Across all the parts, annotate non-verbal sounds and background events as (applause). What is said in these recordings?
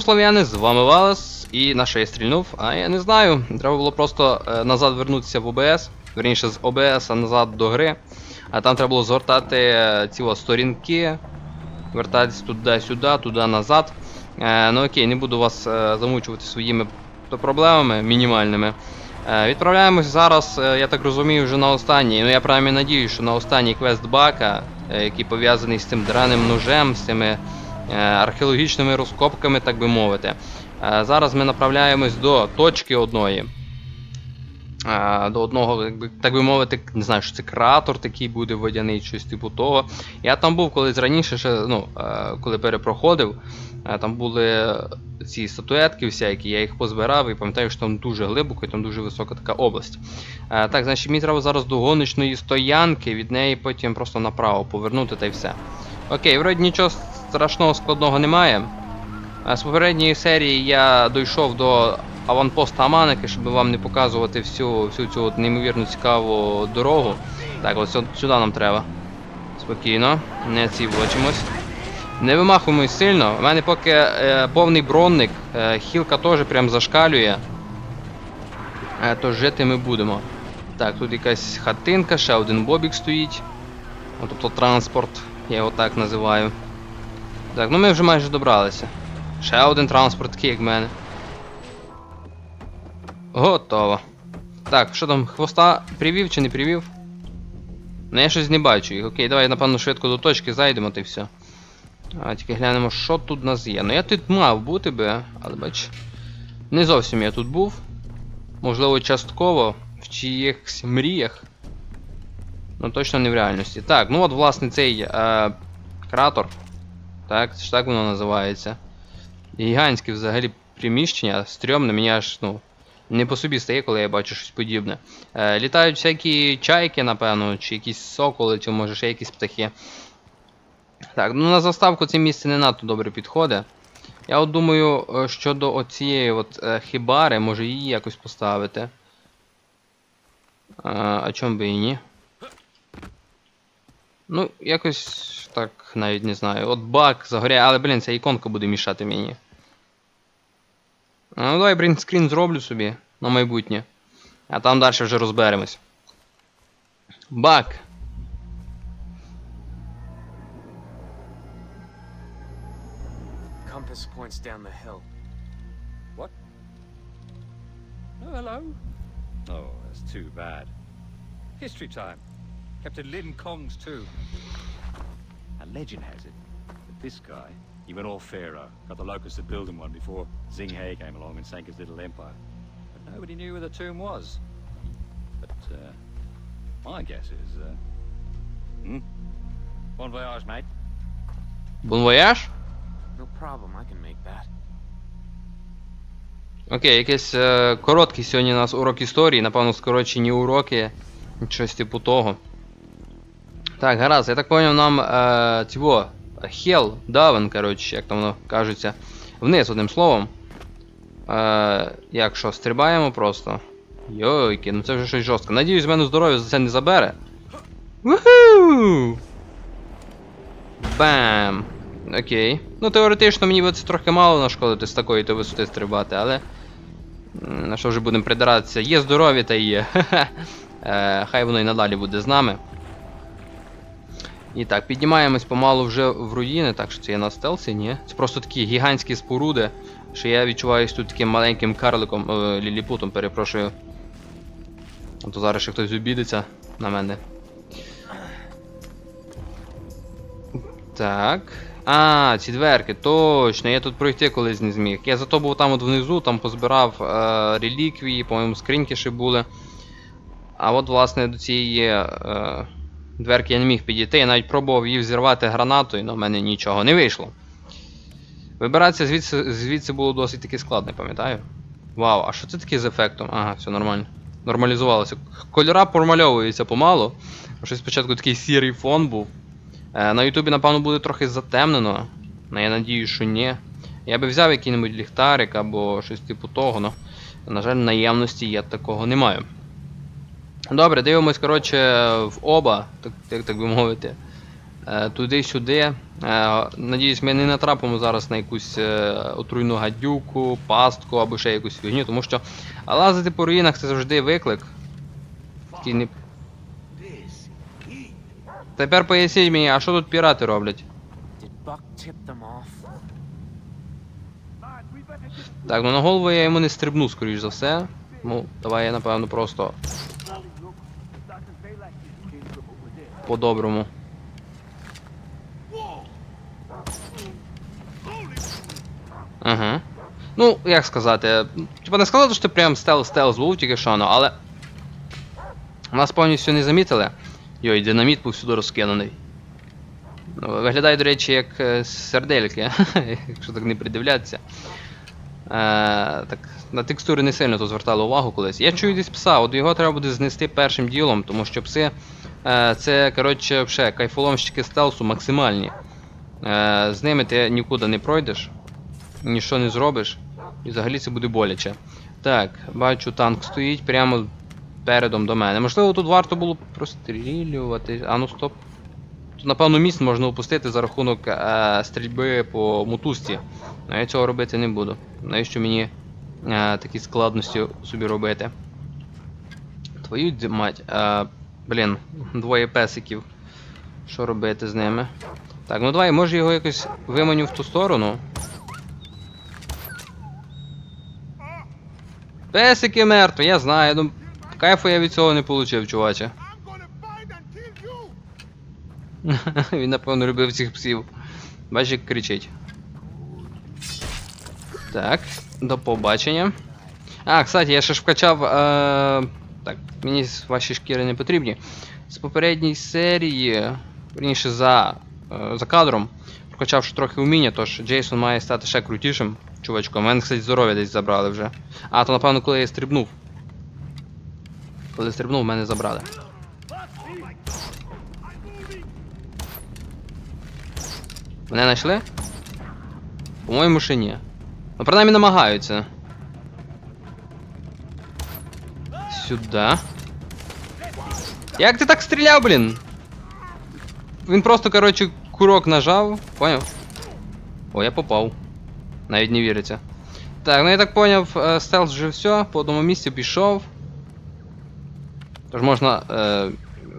шалом, слав'яни, з вами Валес, і на що я стрільнув? А я не знаю. Треба було просто е, назад вернутися в ОБС, верніше з ОБС назад до гри. А там треба було згортати е, ці о, сторінки, вертатись туди-сюди, туди назад. Е, ну окей, не буду вас замучувати своїми проблемами мінімальними. Відправляємось зараз, я так розумію, вже на останній. Ну я принаймні надію, що на останній квест бака, який пов'язаний з цим драним ножем, з цими археологічними розкопками, так би мовити. Е, Зараз ми направляємось до точки одної. Е, До одного, так би мовити, не знаю, що це кратер такий буде водяний, щось типу того. Я там був колись раніше, ще, ну, е, коли перепроходив. е, Там були ці статуетки всякі, я їх позбирав і пам'ятаю, що там дуже глибоко і там дуже висока така область. Е, Так, значить, мені треба зараз до гоночної стоянки, від неї потім просто направо повернути та й все. Окей, вроді нічого страшного складного немає. Е, З попередньої серії я дійшов до аванпоста Аманики, щоб вам не показувати всю, всю цю от неймовірно цікаву дорогу. Так, от сюди нам треба. Спокійно, не цівочимось. Не вимахуємось сильно. У мене поки е, повний бронник, е, хілка теж прям зашкалює. Е, то жити ми будемо. Так, тут якась хатинка, ще один бобік стоїть. Тобто транспорт, я його так називаю. Так, ну ми вже майже добралися. Ще один транспорт, такий як в мене. Готово. Так, що там, хвоста привів чи не привів? Ну я щось не бачу їх. Окей, давай, напевно, швидко до точки зайдемо та все. А, тільки глянемо, що тут у нас є. Ну я тут мав бути би, але бач. Не зовсім я тут був. Можливо, частково в чиїхсь мріях. Ну точно не в реальності. Так, ну от, власне, цей е, кратер. Так, ж так воно називається. Гігантське взагалі приміщення, стрьомне, мені аж, ну, не по собі стає, коли я бачу щось подібне. Е, літають всякі чайки, напевно, чи якісь соколи, чи може ще якісь птахи. Так, ну на заставку це місце не надто добре підходить. Я от думаю, е, щодо оцієї от е, хібари, може її якось поставити. А, а чом би і ні? Ну, якось так навіть не знаю. От бак загоряє, але, блін, ця іконка буде мішати мені. Ну, давай принтскрін зроблю собі на майбутнє. А там далі вже розберемось. Бак. Compass points down the hill. What? Oh, hello. Oh, that's too bad. History time. Captain Lin Kong's too. A legend has it that this guy, he went all pharaoh, got the locusts to build him one before Zing He came along and sank his little empire. But nobody knew where the tomb was. But, uh, my guess is, uh... Hmm? Bon voyage, mate. Бон вояж? No problem, I can make that. Окей, якийсь е, короткий сьогодні у нас урок історії, напевно, скорочені уроки, щось типу того. Так, гаразд, я так поняв, нам е, цього, Хел, Давен, коротше, як там воно кажеться, вниз одним словом. Е, як що, стрибаємо просто. Йойки, ну це вже щось жорстко. Надіюсь, мене здоров'я за це не забере. Вуху! Бам! Окей. Ну, теоретично мені би це трохи мало нашкодити з такої то висоти стрибати, але. На що вже будемо придиратися? Є здорові та є. (laughs) Е, Хай воно і надалі буде з нами. І так, піднімаємось помалу вже в руїни, так що це є на стелсі, ні. Це просто такі гігантські споруди, що я відчуваюсь тут таким маленьким карликом, е, ліліпутом, перепрошую. А то зараз ще хтось обідеться на мене. Так. А, ці дверки, точно, я тут пройти колись не зміг. Я зато був там от внизу, там позбирав е, реліквії, по-моєму, скриньки ще були. А от, власне, до цієї е, дверки я не міг підійти. Я навіть пробував її взірвати гранатою, але в мене нічого не вийшло. Вибиратися звідси, звідси було досить таки складно, пам'ятаю. Вау, а що це таке з ефектом? Ага, все нормально. Нормалізувалося. Кольора промальовуються помалу. Щось спочатку такий сірий фон був. Е, На Ютубі, напевно, буде трохи затемнено. Ну, я надію, що ні. Я би взяв який-небудь ліхтарик або щось типу того, но, на жаль, наявності я такого не маю. Добре, дивимось, коротше, в оба, так, так, так би мовити. е, туди-сюди. Е, надіюсь, ми не натрапимо зараз на якусь е, отруйну гадюку, пастку або ще якусь фігню, тому що лазити по руїнах це завжди виклик. Такий не... Тепер поясніть мені, а що тут пірати роблять? Так, ну на голову я йому не стрибну, скоріш за все. Ну, давай я напевно просто. По-доброму. Ага. Ну, як сказати. Типа не сказати, що ти прям стелс-стелс був тільки що, ну, але. Нас повністю не замітили. Йой, динаміт повсюди розкинений. Ну, виглядає, до речі, як е, сердельки, (laughs) якщо так не придивлятися. Е, так, на текстури не сильно то звертали увагу колись. Я чую десь пса, от його треба буде знести першим ділом, тому що пси це, коротше, вже кайфоломщики стелсу максимальні. Е, з ними ти нікуди не пройдеш, нічого не зробиш, і взагалі це буде боляче. Так, бачу, танк стоїть прямо передом до мене. Можливо, тут варто було прострілювати. А ну стоп. Тут, напевно, міст можна опустити за рахунок е, стрільби по мотузці. Но я цього робити не буду. Навіщо мені е, такі складності собі робити? Твою мать. Е, блін, двоє песиків. Що робити з ними? Так, ну давай, може його якось виманю в ту сторону. Песики мертві, я знаю. Ну, кайфу я від цього не отримав, чуваче. (laughs) Він, напевно, любив цих псів. Бачиш, як кричить. Так, до побачення. А, кстати, я ще ж вкачав. Е... Так, мені ваші шкіри не потрібні. З попередньої серії, верніше за, е, за кадром, прокачав ще трохи вміння, тож Джейсон має стати ще крутішим чувачком. У мене, кстати, здоров'я десь забрали вже. А, то напевно, коли я стрибнув. Коли стрибнув, мене забрали. Мене знайшли? По-моєму, ще ні. Ну, принаймні намагаються. Сюди. Як ти так стріляв, блін? Він просто, коротше, курок нажав. Поняв? О, я попав. Навіть не віриться. Так, ну я так поняв, е, стелс вже все, по одному місці пішов. Тож можна е,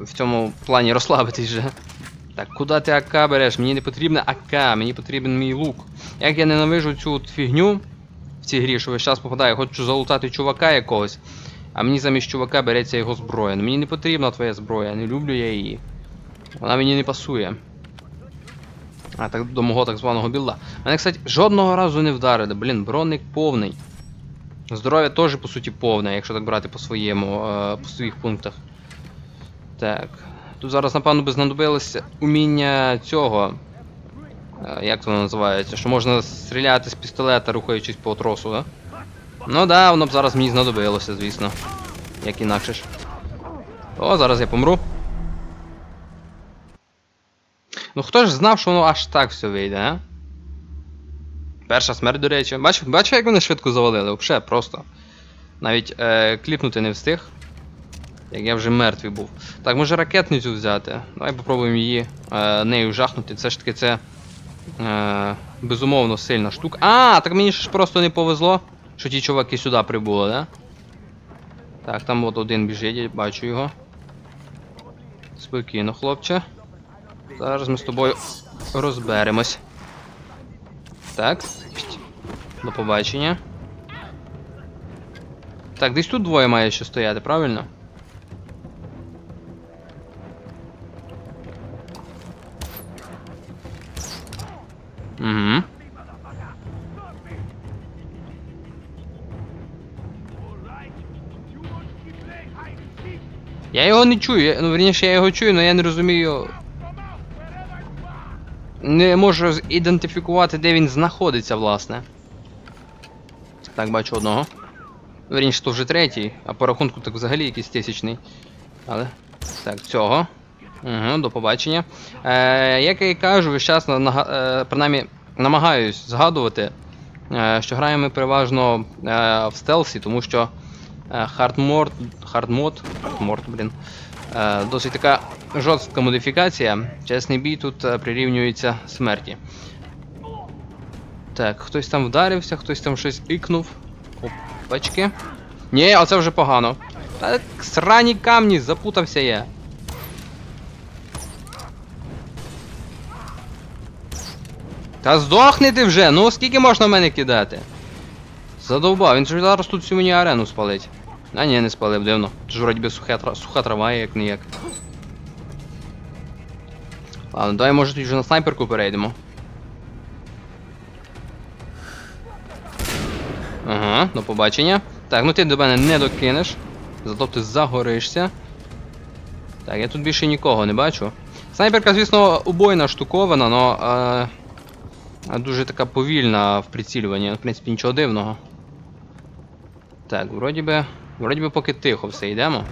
в цьому плані розслабитись вже. Так, куди ти АК береш? Мені не потрібна АК, мені потрібен мій лук. Як я ненавижу цю фігню в цій грі, що весь час попадає, хочу залутати чувака якогось, а мені замість чувака береться його зброя. Ну мені не потрібна твоя зброя, не люблю я її. Вона мені не пасує. А, так до мого так званого білда. Мене, кстати, жодного разу не вдарили. Блін, броник повний. Здоров'я теж, по суті, повне, якщо так брати по своєму, е, по своїх пунктах. Так. Тут зараз, напевно, би знадобилося уміння цього. Е, Як воно називається? Що можна стріляти з пістолета, рухаючись по тросу, да? Ну да, воно б зараз мені знадобилося, звісно. Як інакше ж. О, зараз я помру. Ну хто ж знав, що воно аж так все вийде, а? Перша смерть, до речі. Бачив, бачив, як вони швидко завалили? Взагалі, просто. Навіть е, кліпнути не встиг. Як я вже мертвий був. Так, може ракетницю взяти. Давай попробуємо її е, нею жахнути. Це ж таки це. Е, безумовно сильна штука. А, так мені ж просто не повезло, що ті чуваки сюди прибули, да? Так, там от один біжить, я бачу його. Спокійно, хлопче. Зараз ми з тобою розберемось. Так. До побачення. Так, десь тут двоє має ще стояти, правильно? Не чую, я- ну верніше я його чую, але я не розумію. Не можу ідентифікувати, де він знаходиться, власне. Так, бачу одного. Верніше, то вже третій, а по рахунку так взагалі якийсь тисячний. Але. Так, цього. Угу, до побачення. Е, як я і кажу, весь час на, на, е, принаймні намагаюсь згадувати, е, що граємо ми переважно е, в стелсі, тому що хардмод, хардмод, хардмод, блін, е, досить така жорстка модифікація. Чесний бій тут е, прирівнюється смерті. Так, хтось там вдарився, хтось там щось ікнув. Опачки. Ні, оце вже погано. Так, срані камні, запутався я. Та здохни ти вже, ну скільки можна в мене кидати? Задовбав, він ж зараз тут всю мені арену спалить. А ні, не спалив, дивно. Тут ж вроді би суха, суха трава, як ніяк. Ладно, давай може тоді вже на снайперку перейдемо. Ага, до побачення. Так, ну ти до мене не докинеш. Зато ти загоришся. Так, я тут більше нікого не бачу. Снайперка, звісно, убойна штуковина, но. Е, дуже така повільна в прицілюванні, в принципі, нічого дивного. Так, вроді би. Вроді би поки тихо все йдемо.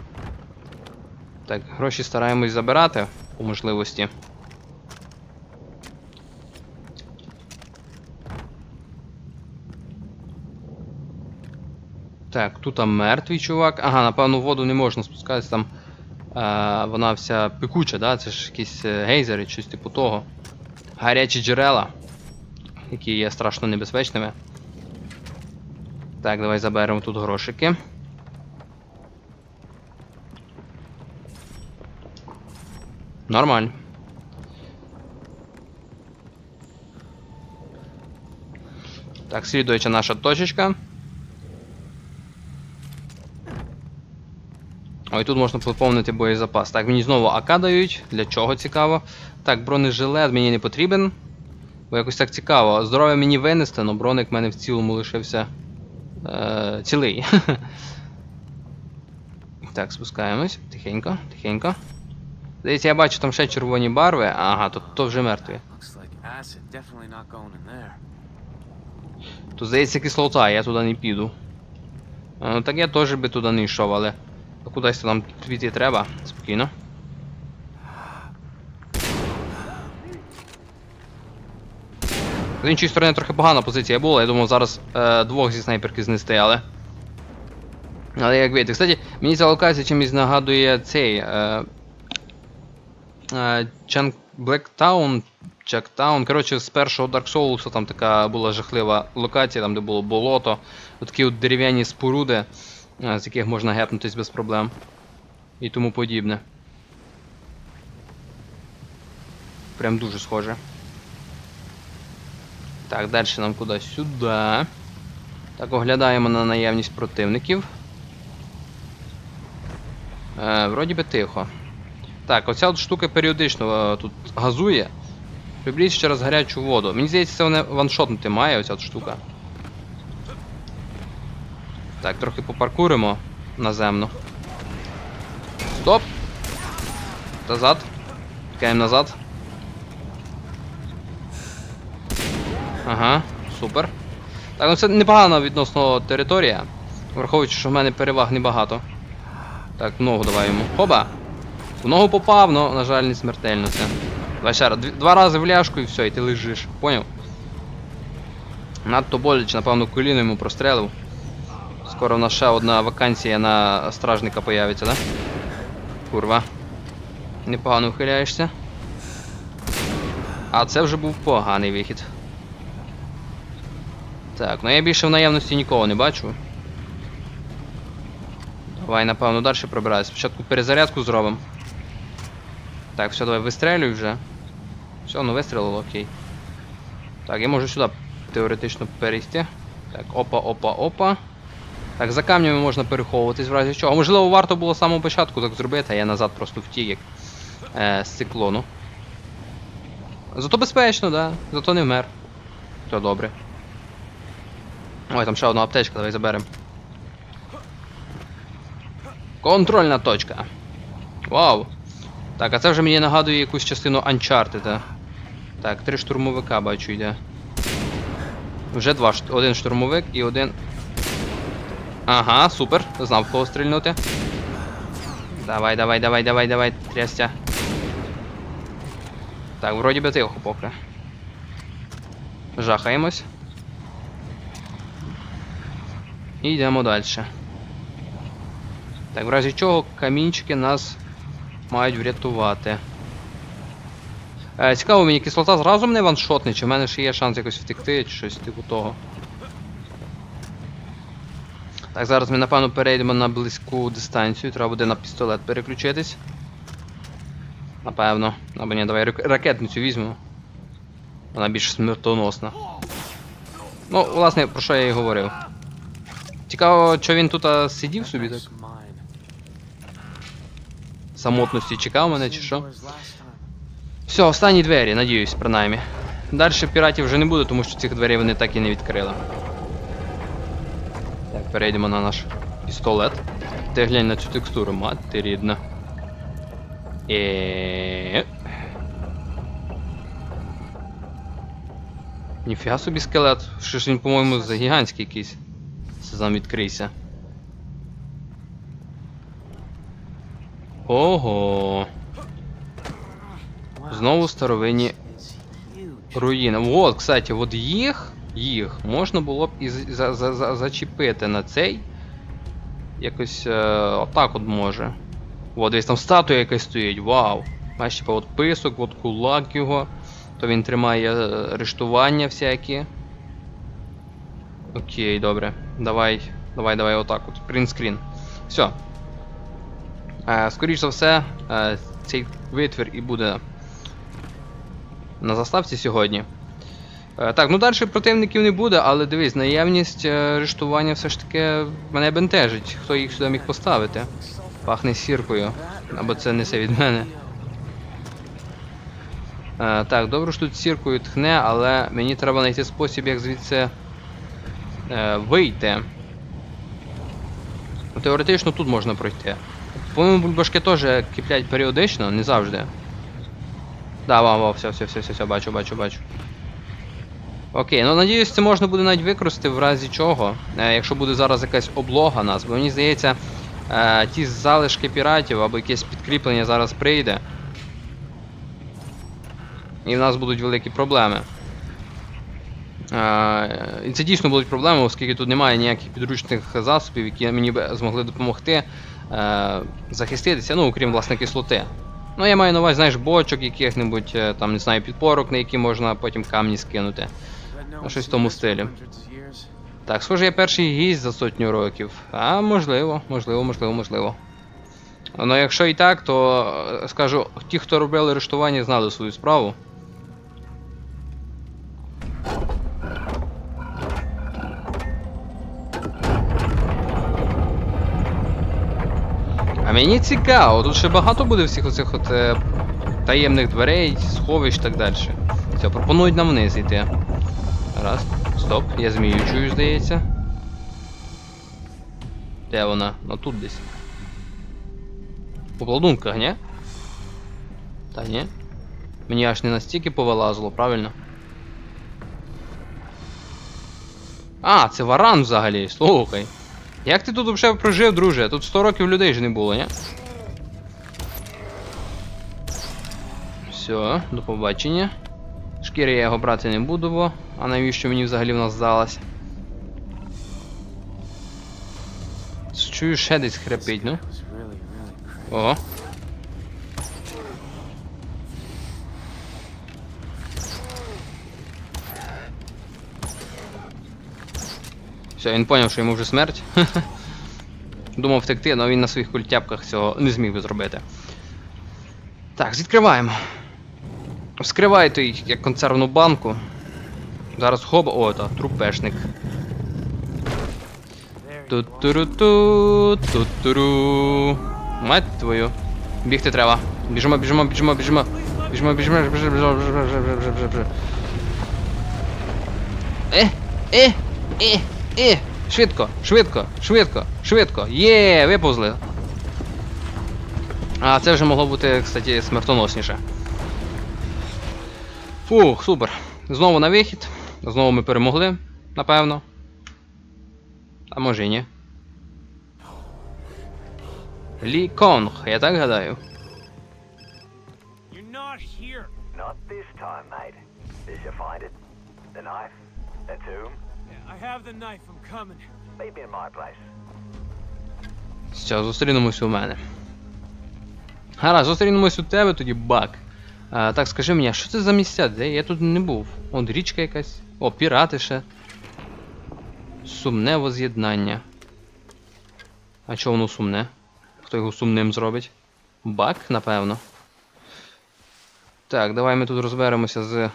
Так, гроші стараємось забирати по можливості. Так, тут там мертвий чувак. Ага, напевно, воду не можна спускатися там. А, вона вся пекуча, да? Це ж якісь е, гейзери, щось типу того. Гарячі джерела, які є страшно небезпечними. Так, давай заберемо тут грошики. Нормально. Так, слідуюча наша точечка. Ой, тут можна поповнити боєзапас. Так, мені знову АК дають. Для чого цікаво? Так, бронежилет мені не потрібен. Бо якось так цікаво. Здоров'я мені винести, але броник в мене в цілому лишився е, цілий. (laughs) так, спускаємось. Тихенько, тихенько. Здається, я бачу там ще червоні барви. Ага, то, то вже мертві. Тут здається кислота, я туди не піду. А, ну так я теж би туди не йшов, але кудись нам піти треба. Спокійно. З іншої сторони трохи погана позиція була, я думав зараз е, двох зі снайперки знести, але. Але як видите, кстати, мені ця локація чимось нагадує цей. Е, Блектаун, Чактаун. Коротше, з першого Dark Souls там така була жахлива локація, там де було болото. От такі от дерев'яні споруди, е, з яких можна гепнутись без проблем. І тому подібне. Прям дуже схоже. Так, далі нам кудись сюди. Так, оглядаємо на наявність противників. Е, вроді би тихо. Так, оця от штука періодично е, тут газує. Приблизь ще раз гарячу воду. Мені здається, це вона ваншотнути має оця от штука. Так, трохи попаркуримо наземно. Стоп! Назад. Тікаємо назад. Ага, супер. Так, ну це непогана відносно територія. Враховуючи, що в мене переваг небагато. Так, ногу давай йому. Хоба! В ногу попав, но, на жаль, не смертельно це. Давай ще раз. Два рази в ляшку і все, і ти лежиш. Поняв? Надто боляче, напевно, коліно йому прострелив. Скоро в нас ще одна вакансія на стражника появиться, да? Курва. Непогано ухиляєшся. А це вже був поганий вихід. Так, ну я більше в наявності нікого не бачу. Давай, напевно, далі пробираюсь. Спочатку перезарядку зробимо. Так, все, давай вистрелюй вже. Все, ну вистрілило, окей. Так, я можу сюди теоретично перейти. Так, опа, опа, опа. Так, за камнями можна переховуватись в разі чого. Можливо, варто було з самого початку так зробити, а я назад просто втік як е, з циклону. Зато безпечно, да. Зато не вмер. То добре. Ой, там ще одна аптечка, давай заберемо. Контрольна точка. Вау. Так, а це вже мені нагадує якусь частину Uncharted. Так, три штурмовика бачу йде. Вже два. Один штурмовик і один. Ага, супер. Знав кого стрільнути. Давай, давай, давай, давай, давай, трястя. Так, вроді би тихо поки. Жахаємось. І йдемо далі. Так, в разі чого камінчики нас мають врятувати. Е, цікаво, мені кислота зразу мене ваншотне, чи в мене ще є шанс якось втекти, чи щось типу того. Так, зараз ми напевно перейдемо на близьку дистанцію, треба буде на пістолет переключитись. Напевно. Або ні, давай ракетницю візьмемо. Вона більш смертоносна. Ну, власне, про що я і говорив. Цікаво, що він тут сидів собі так? Самотності чекав мене чи що? Все, останні двері, надіюсь, принаймні. Далі піратів вже не буде, тому що цих дверей вони так і не відкрили. Так, перейдемо на наш пістолет. Ти глянь на цю текстуру, мати рідна. Е. Ніфіга собі скелет. Що ж він, по-моєму, за гігантський якийсь. Сезам відкрийся. Ого. Знову старовинні руїни. Вот, кстати, от їх, їх можна було б і за, за, за, зачепити на цей. Якось е, отак от може. От десь там статуя якась стоїть, вау. Бачиш, типа от писок, от кулак його. То він тримає е, арештування всякі. Окей, добре. Давай, давай, давай отак от. Принтскрін. Все. Е, скоріш за все, е, цей витвір і буде на заставці сьогодні. Е, Так, ну далі противників не буде, але дивись, наявність арештування все ж таки мене бентежить. Хто їх сюди міг поставити? Пахне сіркою. Або це несе від мене. Так, добре, що тут сіркою тхне, але мені треба знайти спосіб, як звідси вийти. Ну, Теоретично тут можна пройти. По-моєму, бульбашки теж киплять періодично, не завжди. Да, вам, вам, все, все, все, все, все, бачу, бачу, бачу. Окей, ну надіюсь, це можна буде навіть використати в разі чого. Е, якщо буде зараз якась облога нас, бо мені здається, е, ті залишки піратів або якесь підкріплення зараз прийде. І в нас будуть великі проблеми. Е, і це дійсно будуть проблеми, оскільки тут немає ніяких підручних засобів, які мені б змогли допомогти е, захиститися, ну, окрім власне кислоти. Ну, я маю на увазі, знаєш, бочок яких-небудь, е, там, не знаю, підпорок, на які можна потім камні скинути. Ну, щось в тому стилі. Так, схоже, я перший гість за сотню років. А, можливо, можливо, можливо, можливо. Ну, якщо і так, то е, скажу, ті, хто робили арештування, знали свою справу. Мені цікаво, тут ще багато буде всіх оцих от е, таємних дверей, сховищ і так далі. Все, пропонують нам вниз йти. Раз. Стоп, я змію чую, здається. Де вона? Ну тут десь. У обладунках, ні? Та ні. Мені аж не настільки повилазило, правильно? А, це варан взагалі, слухай. Як ти тут взагалі прожив, друже? Тут 100 років людей ж не було, ні? Все, до побачення. Шкіри я його брати не буду, бо. А навіщо мені взагалі в нас здалося? Чую, ще десь хрипить, ну. Ого. Все, він зрозумів, що йому вже смерть. (laughs) Думав втекти, але він на своїх культяпках цього не зміг би зробити. Так, відкриваємо. Вскривайте їх як консервну банку. Зараз хоба... О, та, трупешник. Ту-ту-ру-ту, ту-ту-ру. Мать твою. Бігти треба. Біжимо, біжимо, біжимо, біжимо. Біжимо, біжимо, біжимо, біжимо, біжимо, біжимо, біжимо, біжимо. Е, е, е е. Швидко, швидко, швидко, швидко. Є, виповзли. А, це вже могло бути, кстати, смертоносніше. Фух, супер. Знову на вихід. Знову ми перемогли, напевно. А може і ні. Лі Конг, я так гадаю. Not this time, mate. Did you find it? The knife? The tomb? Have the knife. I'm coming. Me in my place. Все, зустрінемось у мене. Гаразд, зустрінемось у тебе тоді, бак. А, так, скажи мені, що це за місця? Де я тут не був? От річка якась. О, пірати ще. Сумне воз'єднання. А чого воно сумне? Хто його сумним зробить? Бак, напевно. Так, давай ми тут розберемося з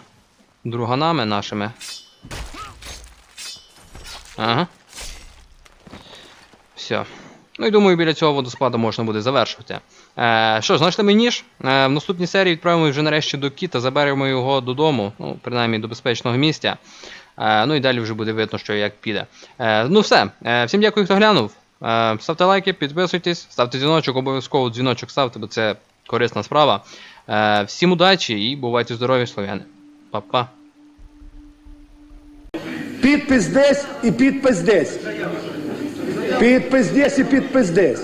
друганами нашими. Ага. Все. Ну і думаю, біля цього водоспаду можна буде завершувати. Е, що ж, знайшли ми ніж. Е, в наступній серії відправимо вже нарешті до кіта, заберемо його додому, ну, принаймні до безпечного місця. Е, ну і далі вже буде видно, що як піде. Е, ну все. Е, всім дякую, хто глянув. Е, ставте лайки, підписуйтесь, ставте дзвіночок, обов'язково дзвіночок ставте, бо це корисна справа. Е, всім удачі і бувайте здорові, слов'яни. Па-па. Підпис десь і підпис десь. Підпис десь і підпис десь.